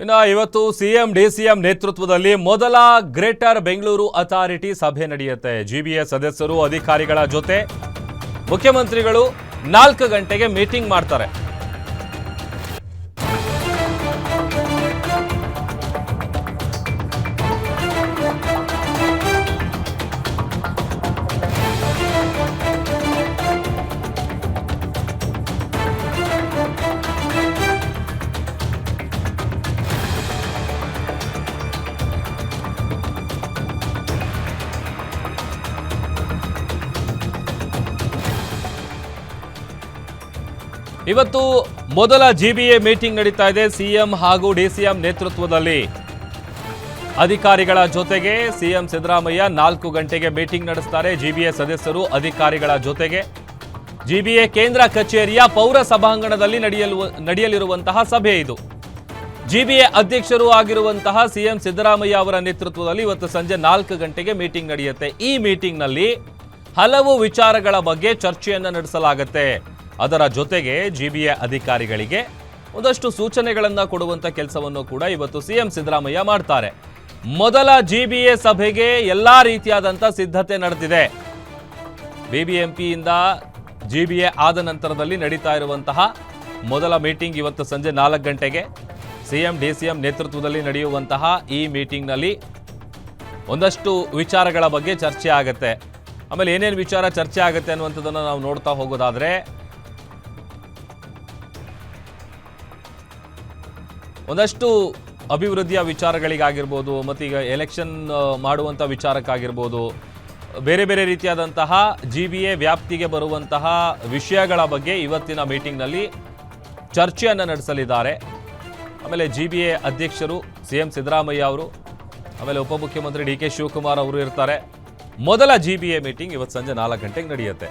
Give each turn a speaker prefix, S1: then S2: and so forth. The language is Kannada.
S1: ಇನ್ನು ಇವತ್ತು ಸಿಎಂ, ಡಿಸಿಎಂ ನೇತೃತ್ವದಲ್ಲಿ ಮೊದಲ ಗ್ರೇಟರ್ ಬೆಂಗಳೂರು ಅಥಾರಿಟಿ ಸಭೆ ನಡೆಯುತ್ತೆ. ಜಿಬಿಎ ಸದಸ್ಯರು, ಅಧಿಕಾರಿಗಳ ಜೊತೆ ಮುಖ್ಯಮಂತ್ರಿಗಳು ನಾಲ್ಕು ಗಂಟೆಗೆ ಮೀಟಿಂಗ್ ಮಾಡ್ತಾರೆ. ಇವತ್ತು ಮೊದಲ ಜಿಬಿಎ ಮೀಟಿಂಗ್ ನಡೀತಾ ಇದೆ. ಸಿಎಂ ಹಾಗೂ ಡಿಸಿಎಂ ನೇತೃತ್ವದಲ್ಲಿ. ಅಧಿಕಾರಿಗಳ ಜೊತೆಗೆ ಸಿಎಂ ಸಿದ್ದರಾಮಯ್ಯ ನಾಲ್ಕು ಗಂಟೆಗೆ ಮೀಟಿಂಗ್ ನಡೆಸ್ತಾರೆ. ಜಿಬಿಎ ಸದಸ್ಯರು ಅಧಿಕಾರಿಗಳ ಜೊತೆಗೆ. ಜಿಬಿಎ ಕೇಂದ್ರ ಕಚೇರಿಯ ಪೌರ ಸಭಾಂಗಣದಲ್ಲಿ ನಡೆಯಲು, ನಡೆಯಲಿರುವಂತಹ ಸಭೆ ಇದು. ಜಿಬಿಎ ಅಧ್ಯಕ್ಷರು ಆಗಿರುವಂತಹ ಸಿಎಂ ಸಿದ್ದರಾಮಯ್ಯ ಅವರ ನೇತೃತ್ವದಲ್ಲಿ ಇವತ್ತು ಸಂಜೆ ನಾಲ್ಕು ಗಂಟೆಗೆ ಮೀಟಿಂಗ್ ನಡೆಯುತ್ತೆ. ಈ ಮೀಟಿಂಗ್ನಲ್ಲಿ ಹಲವು ವಿಚಾರಗಳ ಬಗ್ಗೆ ಚರ್ಚೆಯನ್ನು ನಡೆಸಲಾಗುತ್ತೆ. ಅದರ ಜೊತೆಗೆ ಜಿಬಿಎ ಅಧಿಕಾರಿಗಳಿಗೆ ಒಂದಷ್ಟು ಸೂಚನೆಗಳನ್ನು ಕೊಡುವಂತ ಕೆಲಸವನ್ನು ಕೂಡ ಇವತ್ತು ಸಿಎಂ ಸಿದ್ದರಾಮಯ್ಯ ಮಾಡ್ತಾರೆ. ಮೊದಲ ಜಿಬಿಎ ಸಭೆಗೆ ಎಲ್ಲ ರೀತಿಯಾದಂಥ ಸಿದ್ಧತೆ ನಡೆದಿದೆ. ಬಿಬಿಎಂಪಿಯಿಂದ ಜಿಬಿಎ ಆದ ನಂತರದಲ್ಲಿ ನಡೀತಾ ಇರುವಂತಹ ಮೊದಲ ಮೀಟಿಂಗ್ ಇವತ್ತು ಸಂಜೆ ನಾಲ್ಕು ಗಂಟೆಗೆ ಸಿಎಂ, ಡಿಸಿಎಂ ನೇತೃತ್ವದಲ್ಲಿ ನಡೆಯುವಂತಹ ಈ ಮೀಟಿಂಗ್ನಲ್ಲಿ ಒಂದಷ್ಟು ವಿಚಾರಗಳ ಬಗ್ಗೆ ಚರ್ಚೆ ಆಗುತ್ತೆ. ಆಮೇಲೆ ಏನೇನು ವಿಚಾರ ಚರ್ಚೆ ಆಗುತ್ತೆ ಅನ್ನುವಂಥದ್ದನ್ನು ನಾವು ನೋಡ್ತಾ ಹೋಗೋದಾದ್ರೆ ಒಂದಷ್ಟು ಅಭಿವೃದ್ಧಿಯ ವಿಚಾರಗಳಿಗಾಗಿರ್ಬೋದು ಮತ್ತೀಗ ಎಲೆಕ್ಷನ್ ಮಾಡುವಂಥ ವಿಚಾರಕ್ಕಾಗಿರ್ಬೋದು, ಬೇರೆ ಬೇರೆ ರೀತಿಯಾದಂತಹ ಜಿ ಬಿ ಎ ವ್ಯಾಪ್ತಿಗೆ ಬರುವಂತಹ ವಿಷಯಗಳ ಬಗ್ಗೆ ಇವತ್ತಿನ ಮೀಟಿಂಗ್ನಲ್ಲಿ ಚರ್ಚೆಯನ್ನು ನಡೆಸಲಿದ್ದಾರೆ. ಆಮೇಲೆ ಜಿ ಬಿ ಎ ಅಧ್ಯಕ್ಷರು ಸಿ ಎಂ ಸಿದ್ದರಾಮಯ್ಯ ಅವರು, ಆಮೇಲೆ ಉಪಮುಖ್ಯಮಂತ್ರಿ ಡಿ ಕೆ ಶಿವಕುಮಾರ್ ಅವರು ಇರ್ತಾರೆ. ಮೊದಲ ಜಿ ಬಿ ಎ ಮೀಟಿಂಗ್ ಇವತ್ತು ಸಂಜೆ ನಾಲ್ಕು ಗಂಟೆಗೆ ನಡೆಯುತ್ತೆ.